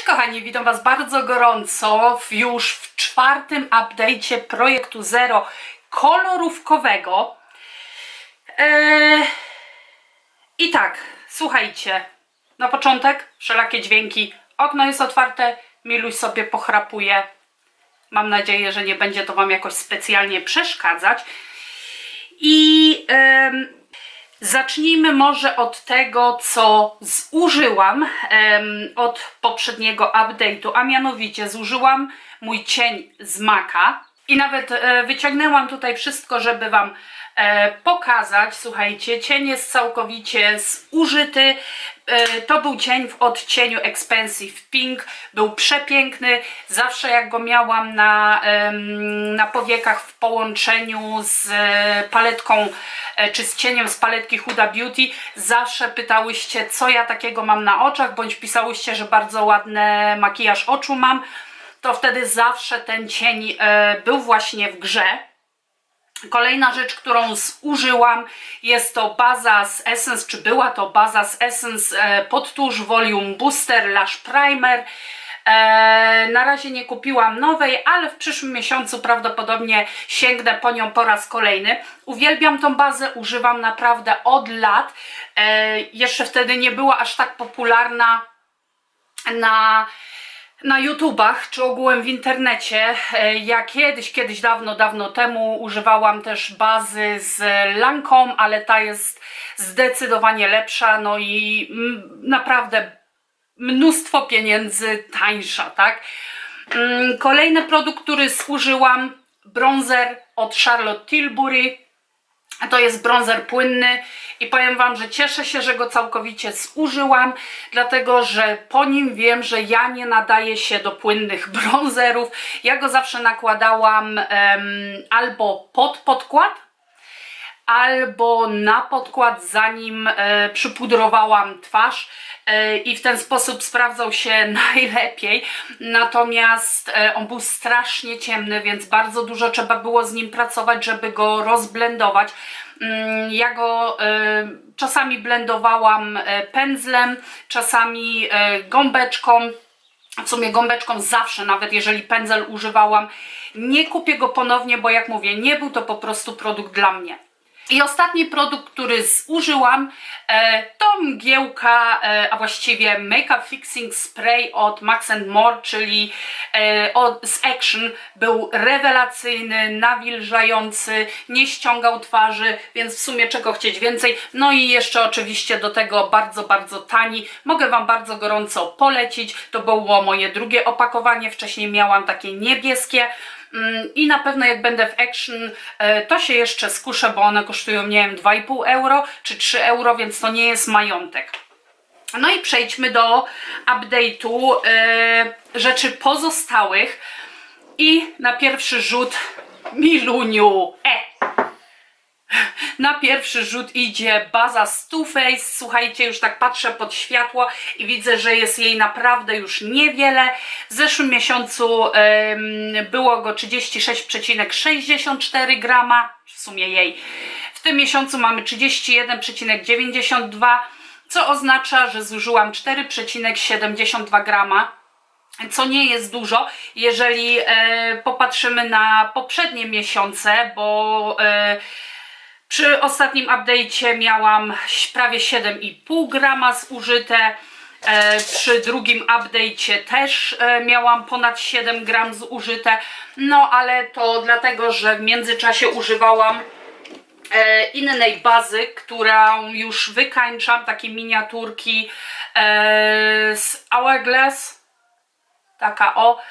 Cześć kochani, witam Was bardzo gorąco już w czwartym update'cie projektu Zero kolorówkowego. Eee, I tak, słuchajcie, na początek wszelakie dźwięki. Okno jest otwarte, Miluś sobie pochrapuje. Mam nadzieję, że nie będzie to Wam jakoś specjalnie przeszkadzać. I em, zacznijmy może od tego, co zużyłam em, od poprzedniego update'u, a mianowicie zużyłam mój cień z Maka i nawet e, wyciągnęłam tutaj wszystko, żeby Wam e, pokazać. Słuchajcie, cień jest całkowicie zużyty. E, to był cień w odcieniu Expensive Pink. Był przepiękny. Zawsze jak go miałam na, na powiekach w połączeniu z paletką czy z cieniem z paletki Huda Beauty, zawsze pytałyście, co ja takiego mam na oczach, bądź pisałyście, że bardzo ładny makijaż oczu mam. To wtedy zawsze ten cień e, był właśnie w grze. Kolejna rzecz, którą zużyłam, jest to baza z Essence, czy była to baza z Essence e, podtusz Volume Booster Lash Primer. E, na razie nie kupiłam nowej, ale w przyszłym miesiącu prawdopodobnie sięgnę po nią po raz kolejny. Uwielbiam tą bazę, używam naprawdę od lat. Jeszcze wtedy nie była aż tak popularna na na YouTubach czy ogółem w internecie. E, Ja kiedyś, kiedyś dawno, dawno temu używałam też bazy z Lancome, ale ta jest zdecydowanie lepsza, no i naprawdę mnóstwo pieniędzy tańsza, tak? Mm, Kolejny produkt, który zużyłam, bronzer od Charlotte Tilbury. To jest bronzer płynny i powiem Wam, że cieszę się, że go całkowicie zużyłam, dlatego że po nim wiem, że ja nie nadaję się do płynnych bronzerów. Ja go zawsze nakładałam albo pod podkład, albo na podkład, zanim e, przypudrowałam twarz e, i w ten sposób sprawdzał się najlepiej. Natomiast e, on był strasznie ciemny, więc bardzo dużo trzeba było z nim pracować, żeby go rozblendować. Mm, Ja go e, czasami blendowałam e, pędzlem, czasami e, gąbeczką. W sumie gąbeczką zawsze, nawet jeżeli pędzel używałam, nie kupię go ponownie, bo jak mówię, nie był to po prostu produkt dla mnie. I ostatni produkt, który zużyłam, e, to mgiełka, e, a właściwie Makeup Fixing Spray od Max More, czyli e, od, z Action. Był rewelacyjny, nawilżający, nie ściągał twarzy, więc w sumie czego chcieć więcej. No i jeszcze oczywiście do tego bardzo, bardzo tani. Mogę Wam bardzo gorąco polecić. To było moje drugie opakowanie. Wcześniej miałam takie niebieskie. Mm, I na pewno jak będę w Action, e, to się jeszcze skuszę, bo one kosztują, nie wiem, 2,5 euro czy 3 euro, więc to nie jest majątek. No i przejdźmy do update'u e, rzeczy pozostałych. I na pierwszy rzut Miluniu. E! Na pierwszy rzut idzie baza z Too Faced. Słuchajcie, już tak patrzę pod światło i widzę, że jest jej naprawdę już niewiele. W zeszłym miesiącu em, było go 36,64 grama, w sumie jej. W tym miesiącu mamy 31,92, co oznacza, że zużyłam 4,72 grama co nie jest dużo, jeżeli e, popatrzymy na poprzednie miesiące, bo e, przy ostatnim update'cie miałam prawie 7,5 grama zużyte. E, przy drugim update'cie też e, miałam ponad 7 gram zużyte. No ale to dlatego, że w międzyczasie używałam e, innej bazy, którą już wykańczam, takie miniaturki z Hourglass taka o.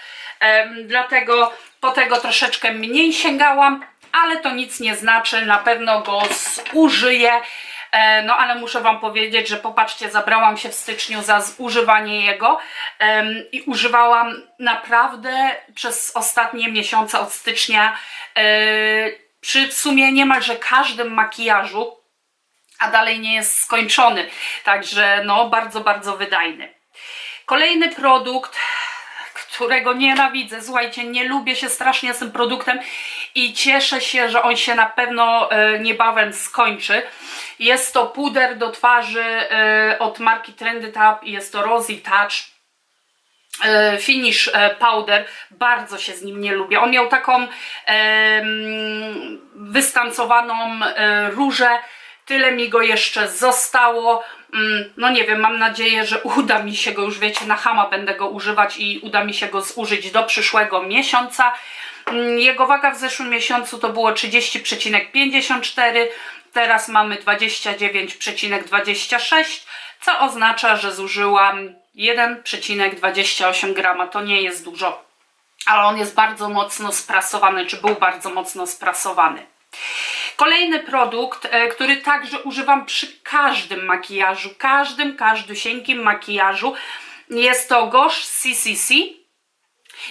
Dlatego po tego troszeczkę mniej sięgałam, ale to nic nie znaczy, na pewno go zużyję. E, no ale muszę Wam powiedzieć, że popatrzcie, zabrałam się w styczniu za zużywanie jego em, i używałam naprawdę przez ostatnie miesiące od stycznia e, przy w sumie niemalże każdym makijażu, a dalej nie jest skończony. Także no bardzo, bardzo wydajny. Kolejny produkt, którego nienawidzę. Słuchajcie, nie lubię się strasznie z tym produktem i cieszę się, że on się na pewno e, niebawem skończy. Jest to puder do twarzy e, od marki Trendy Tab i jest to Rosy Touch. e, finish e, powder, bardzo się z nim nie lubię. On miał taką em, wystancowaną e, różę, tyle mi go jeszcze zostało. Mm, No nie wiem, mam nadzieję, że uda mi się go już, wiecie, na hama będę go używać i uda mi się go zużyć do przyszłego miesiąca. Mm, Jego waga w zeszłym miesiącu to było 30,54, teraz mamy 29,26, co oznacza, że zużyłam 1,28 grama. To nie jest dużo, ale on jest bardzo mocno sprasowany, czy był bardzo mocno sprasowany. Kolejny produkt, e, który także używam przy każdym makijażu, każdym, każdusieńkim makijażu, jest to Gosh CCC.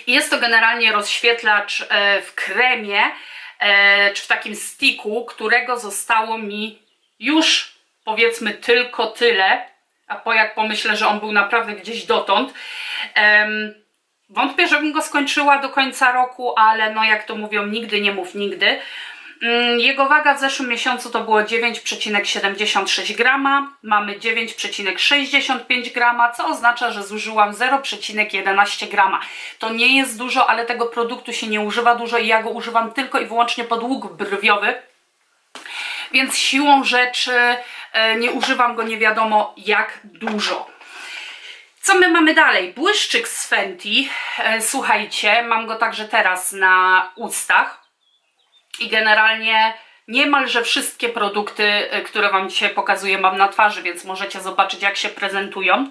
Jest to generalnie rozświetlacz e, w kremie, e, czy w takim sticku, którego zostało mi już powiedzmy tylko tyle, a po jak pomyślę, że on był naprawdę gdzieś dotąd. Wątpię, żebym go skończyła do końca roku, ale no jak to mówią, nigdy nie mów nigdy. Mm, Jego waga w zeszłym miesiącu to było 9,76 grama. Mamy 9,65 grama, co oznacza, że zużyłam 0,11 grama. To nie jest dużo, ale tego produktu się nie używa dużo i ja go używam tylko i wyłącznie pod łuk brwiowy. Więc siłą rzeczy e, nie używam go nie wiadomo jak dużo. Co my mamy dalej? Błyszczyk z Fenty. E, Słuchajcie, mam go także teraz na ustach. I generalnie niemalże wszystkie produkty, e, które Wam dzisiaj pokazuję, mam na twarzy, więc możecie zobaczyć, jak się prezentują.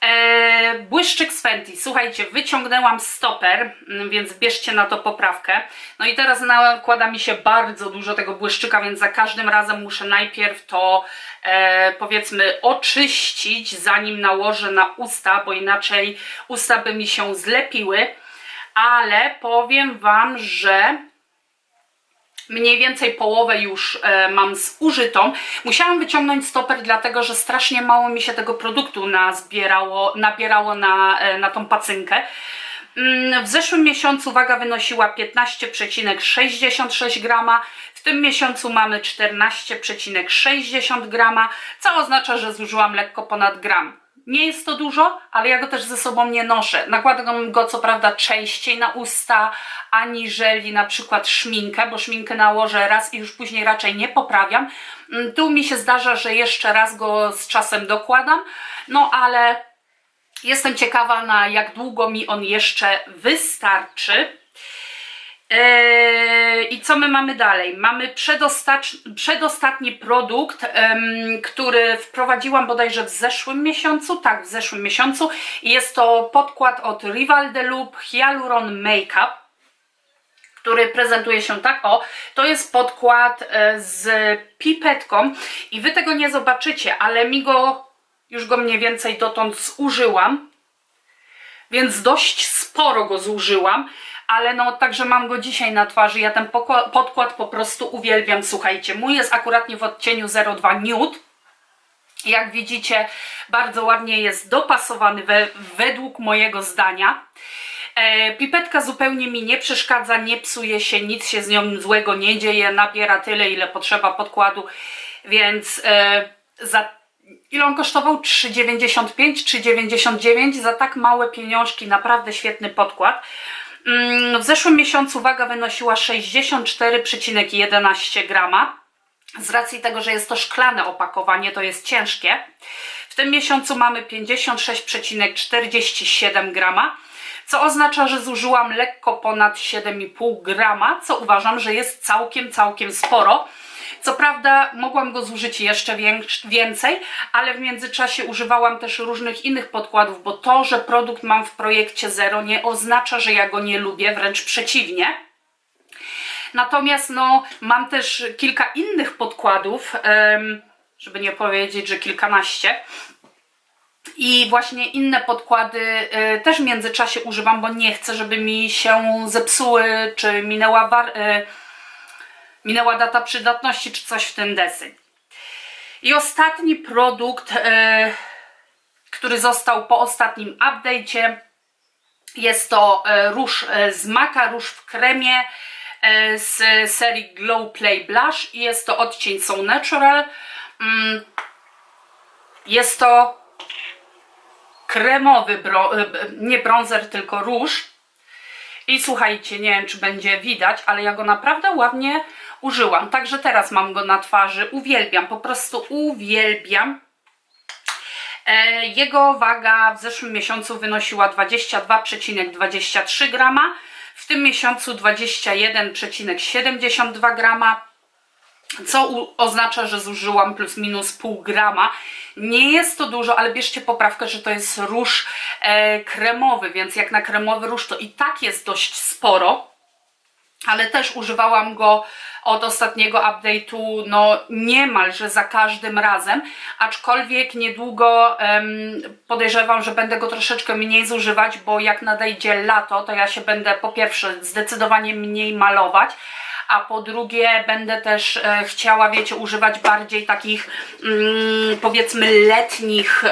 E, błyszczyk z Fenty. Słuchajcie, wyciągnęłam stoper, mm, więc bierzcie na to poprawkę. No i teraz nakłada mi się bardzo dużo tego błyszczyka, więc za każdym razem muszę najpierw to e, powiedzmy oczyścić, zanim nałożę na usta, bo inaczej usta by mi się zlepiły. Ale powiem Wam, że mniej więcej połowę już e, mam zużytą. Musiałam wyciągnąć stoper, dlatego że strasznie mało mi się tego produktu nazbierało, nabierało na, e, na tą pacynkę. Mm, W zeszłym miesiącu waga wynosiła 15,66 grama, w tym miesiącu mamy 14,60 grama, co oznacza, że zużyłam lekko ponad gram. Nie jest to dużo, ale ja go też ze sobą nie noszę. Nakładam go co prawda częściej na usta, aniżeli na przykład szminkę, bo szminkę nałożę raz i już później raczej nie poprawiam. Mm, Tu mi się zdarza, że jeszcze raz go z czasem dokładam, no ale jestem ciekawa na jak długo mi on jeszcze wystarczy. Eee, I co my mamy dalej? Mamy przedostatni produkt, który wprowadziłam bodajże w zeszłym miesiącu. Tak, w zeszłym miesiącu. Jest to podkład od Rival de Loop Hyaluron Makeup, który prezentuje się tak. O, to jest podkład e, z pipetką i wy tego nie zobaczycie, ale mi go już go mniej więcej dotąd zużyłam więc dość sporo go zużyłam, ale no także mam go dzisiaj na twarzy. Ja ten podkład po prostu uwielbiam. Słuchajcie, mój jest akuratnie w odcieniu 02 Nude. Jak widzicie, bardzo ładnie jest dopasowany we, według mojego zdania. E, pipetka zupełnie mi nie przeszkadza, nie psuje się, nic się z nią złego nie dzieje, nabiera tyle, ile potrzeba podkładu, więc e, za Ile on kosztował? 3,95 3,99 za tak małe pieniążki, naprawdę świetny podkład. Mm, W zeszłym miesiącu waga wynosiła 64,11 grama. Z racji tego, że jest to szklane opakowanie, to jest ciężkie. W tym miesiącu mamy 56,47 grama, co oznacza, że zużyłam lekko ponad 7,5 grama, co uważam, że jest całkiem, całkiem sporo. Co prawda mogłam go zużyć jeszcze więcej, ale w międzyczasie używałam też różnych innych podkładów, bo to, że produkt mam w projekcie zero nie oznacza, że ja go nie lubię, wręcz przeciwnie. Natomiast no, mam też kilka innych podkładów, żeby nie powiedzieć, że kilkanaście. I właśnie inne podkłady y, też w międzyczasie używam, bo nie chcę, żeby mi się zepsuły, czy minęła, war- y, minęła data przydatności, czy coś w ten deseń. I ostatni produkt, y, który został po ostatnim update'cie, jest to e, róż e, z Maka, róż w kremie e, z serii Glow Play Blush i jest to odcień So Natural. Mm, Jest to kremowy, bro, e, nie bronzer, tylko róż. I słuchajcie, nie wiem czy będzie widać, ale ja go naprawdę ładnie użyłam. Także teraz mam go na twarzy. Uwielbiam, po prostu uwielbiam. E, Jego waga w zeszłym miesiącu wynosiła 22,23 grama, w tym miesiącu 21,72 grama co oznacza, że zużyłam plus minus pół grama. Nie jest to dużo, ale bierzcie poprawkę, że to jest róż e, kremowy, więc jak na kremowy róż to i tak jest dość sporo. Ale też używałam go od ostatniego update'u, no niemalże za każdym razem, aczkolwiek niedługo podejrzewam, że będę go troszeczkę mniej zużywać, bo jak nadejdzie lato, to ja się będę po pierwsze zdecydowanie mniej malować, a po drugie będę też e, chciała, wiecie, używać bardziej takich mm, powiedzmy letnich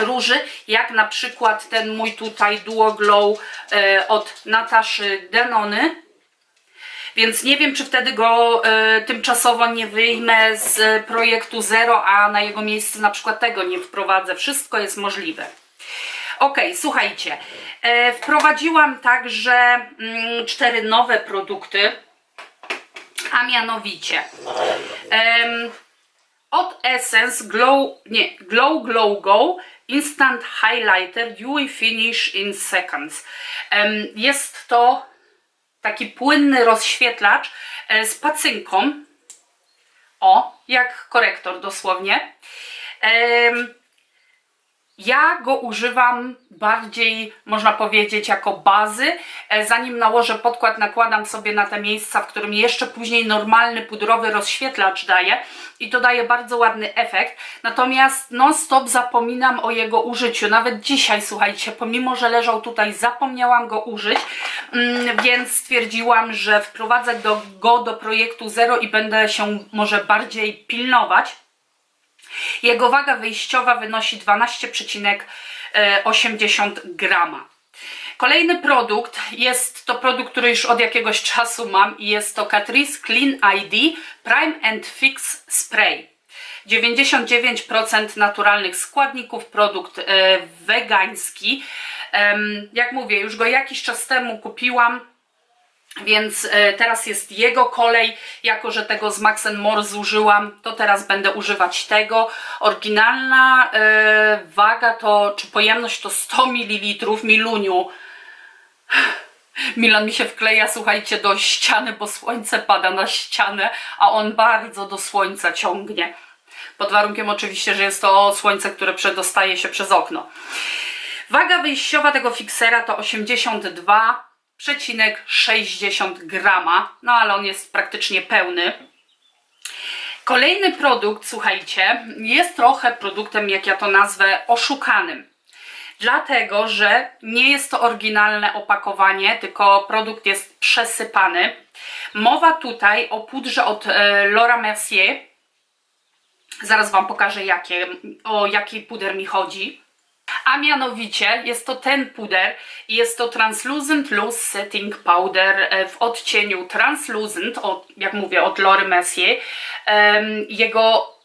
róży, jak na przykład ten mój tutaj Duo Glow e, od Nataszy Denony. Więc nie wiem, czy wtedy go e, tymczasowo nie wyjmę z projektu Zero, a na jego miejsce na przykład tego nie wprowadzę. Wszystko jest możliwe. Ok, słuchajcie. E, wprowadziłam także mm, cztery nowe produkty, a mianowicie od Essence Glow, nie, Glow Glow Go Instant Highlighter Dewy Finish in Seconds. Jest to taki płynny rozświetlacz e, z pacynką. O, jak korektor dosłownie. Ja go używam bardziej, można powiedzieć, jako bazy. E, Zanim nałożę podkład, nakładam sobie na te miejsca, w którym jeszcze później normalny pudrowy rozświetlacz daje i to daje bardzo ładny efekt. Natomiast non-stop zapominam o jego użyciu. Nawet dzisiaj, słuchajcie, pomimo, że leżał tutaj, zapomniałam go użyć, mm, więc stwierdziłam, że wprowadzę do, go do projektu Zero i będę się może bardziej pilnować. Jego waga wyjściowa wynosi 12,80 grama. Kolejny produkt jest to produkt, który już od jakiegoś czasu mam i jest to Catrice Clean ID Prime and Fix Spray. 99% naturalnych składników, produkt e, wegański. Jak mówię, już go jakiś czas temu kupiłam. Więc e, teraz jest jego kolej, jako że tego z Max More zużyłam, to teraz będę używać tego. Oryginalna e, waga to, czy pojemność to 100 ml, miluniu. Milan mi się wkleja, słuchajcie, do ściany, bo słońce pada na ścianę, a on bardzo do słońca ciągnie. Pod warunkiem oczywiście, że jest to słońce, które przedostaje się przez okno. Waga wyjściowa tego fiksera to 82,60 grama, no ale on jest praktycznie pełny. Kolejny produkt, słuchajcie, jest trochę produktem, jak ja to nazwę, oszukanym. Dlatego, że nie jest to oryginalne opakowanie, tylko produkt jest przesypany. Mowa tutaj o pudrze od e, Laura Mercier. Zaraz Wam pokażę, jakie, o jaki puder mi chodzi. A mianowicie jest to ten puder i jest to Translucent Loose Setting Powder e, w odcieniu Translucent, od, jak mówię, od Laura Mercier. Jego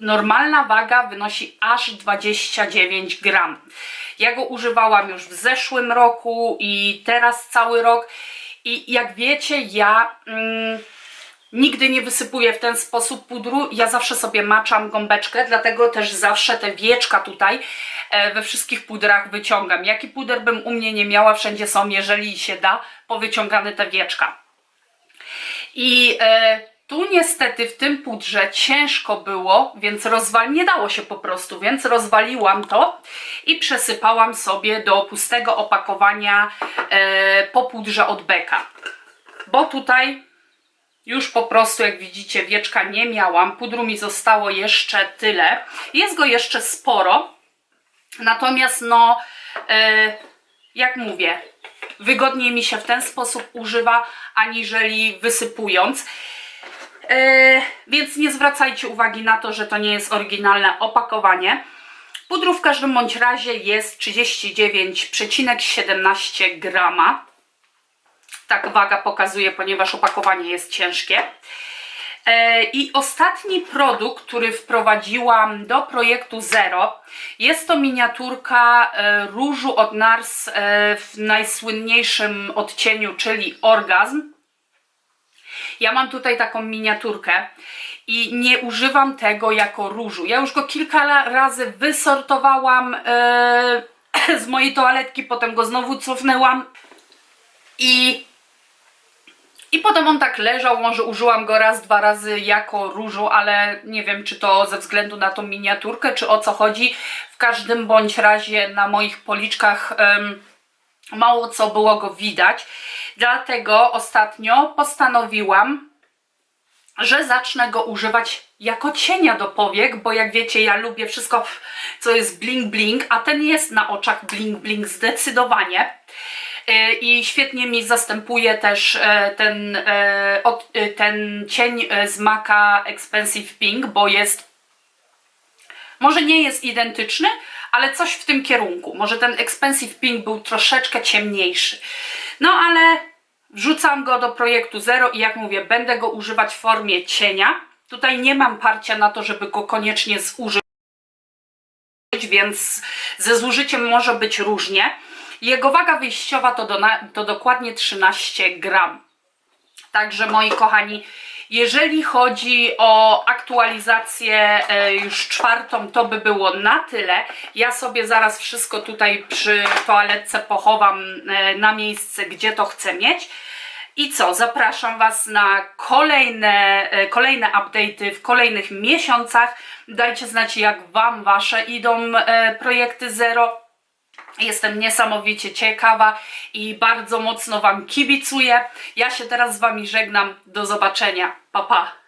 normalna waga wynosi aż 29 gram. Ja go używałam już w zeszłym roku i teraz cały rok. I jak wiecie, ja mm, nigdy nie wysypuję w ten sposób pudru. Ja zawsze sobie maczam gąbeczkę, dlatego też zawsze te wieczka tutaj e, we wszystkich pudrach wyciągam. Jaki puder bym u mnie nie miała, wszędzie są, jeżeli się da, powyciągane te wieczka. I e, tu niestety w tym pudrze ciężko było, więc rozwal nie dało się po prostu, więc rozwaliłam to i przesypałam sobie do pustego opakowania e, po pudrze od Beka. Bo tutaj już po prostu, jak widzicie, wieczka nie miałam. Pudru mi zostało jeszcze tyle. Jest go jeszcze sporo. Natomiast no, e, jak mówię, wygodniej mi się w ten sposób używa, aniżeli wysypując. E, więc nie zwracajcie uwagi na to, że to nie jest oryginalne opakowanie. Pudru w każdym bądź razie jest 39,17 grama. Tak waga pokazuje, ponieważ opakowanie jest ciężkie. E, I ostatni produkt, który wprowadziłam do projektu Zero, jest to miniaturka e, różu od Nars e, w najsłynniejszym odcieniu, czyli Orgazm. Ja mam tutaj taką miniaturkę i nie używam tego jako różu. Ja już go kilka razy wysortowałam z mojej toaletki, potem go znowu cofnęłam i potem on tak leżał, może użyłam go raz, dwa razy jako różu, ale nie wiem, czy to ze względu na tą miniaturkę, czy o co chodzi. W każdym bądź razie na moich policzkach em, mało co było go widać. Dlatego ostatnio postanowiłam, że zacznę go używać jako cienia do powiek, bo jak wiecie, ja lubię wszystko, co jest bling bling, a ten jest na oczach bling bling zdecydowanie. Yy, I świetnie mi zastępuje też e, ten, e, e, ten cień e, z Maca Expensive Pink, bo jest może nie jest identyczny, ale coś w tym kierunku. Może ten Expensive Pink był troszeczkę ciemniejszy. No ale wrzucam go do projektu Zero i jak mówię, będę go używać w formie cienia. Tutaj nie mam parcia na to, żeby go koniecznie zużyć, więc ze zużyciem może być różnie. Jego waga wyjściowa to, do, to dokładnie 13 gram. Także moi kochani, jeżeli chodzi o aktualizację e, już czwartą, to by było na tyle. Ja sobie zaraz wszystko tutaj przy toaletce pochowam e, na miejsce, gdzie to chcę mieć. I co, zapraszam Was na kolejne, e, kolejne update'y w kolejnych miesiącach. Dajcie znać, jak Wam Wasze idą projekty Zero. Jestem niesamowicie ciekawa i bardzo mocno Wam kibicuję. Ja się teraz z Wami żegnam. Do zobaczenia. Pa, pa.